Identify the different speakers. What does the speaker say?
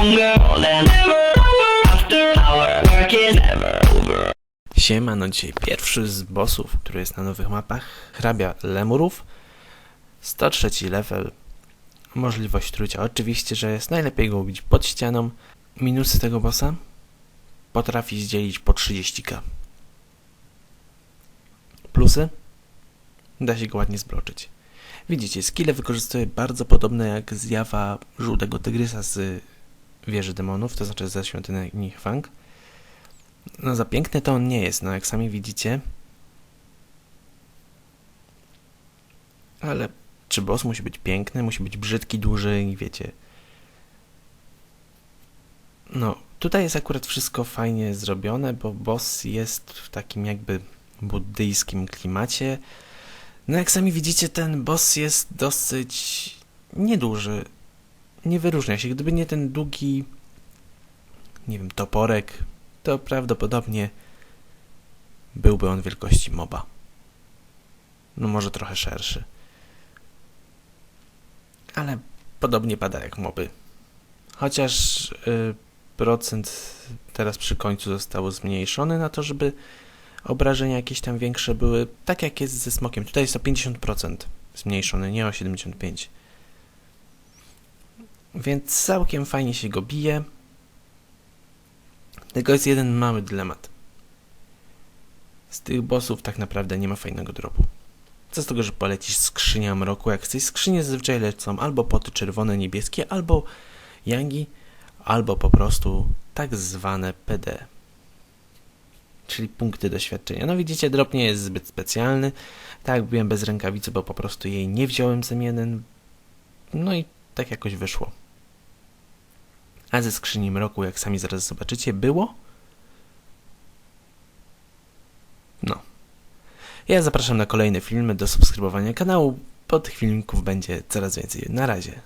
Speaker 1: stronger than
Speaker 2: dzisiaj pierwszy z bossów, który jest na nowych mapach. Hrabia Lemurów. 103 level. Możliwość trójcia. Oczywiście, że jest najlepiej go ubić pod ścianą. Minusy tego bossa? Potrafi zdzielić po 30k. Plusy? Da się go ładnie zbloczyć. Widzicie, skille wykorzystuje bardzo podobne jak zjawa żółtego tygrysa z wieży demonów, to znaczy ze świątyni Hwang. No za piękny to on nie jest, no jak sami widzicie. Ale czy boss musi być piękny? Musi być brzydki, duży i wiecie. No, tutaj jest akurat wszystko fajnie zrobione, bo boss jest w takim jakby buddyjskim klimacie. No jak sami widzicie, ten boss jest dosyć nieduży. Nie wyróżnia się. Gdyby nie ten długi, nie wiem, toporek, to prawdopodobnie byłby on wielkości moba. No może trochę szerszy. Ale podobnie pada jak moby. Chociaż y, procent teraz przy końcu został zmniejszony na to, żeby obrażenia jakieś tam większe były, tak jak jest ze smokiem. Tutaj jest o 50% zmniejszony, nie o 75%. Więc całkiem fajnie się go bije. Tylko jest jeden mały dylemat. Z tych bossów tak naprawdę nie ma fajnego dropu. Co z tego, że polecisz skrzynia mroku, jak chcesz skrzynie zazwyczaj lecą albo poty czerwone, niebieskie, albo yangi, albo po prostu tak zwane PD. Czyli punkty doświadczenia. No widzicie, drop nie jest zbyt specjalny. Tak byłem bez rękawicy, bo po prostu jej nie wziąłem z jeden. No i tak jakoś wyszło. A ze skrzyni mroku, jak sami zaraz zobaczycie, było. No. Ja zapraszam na kolejne filmy, do subskrybowania kanału. Pod filmików będzie coraz więcej. Na razie.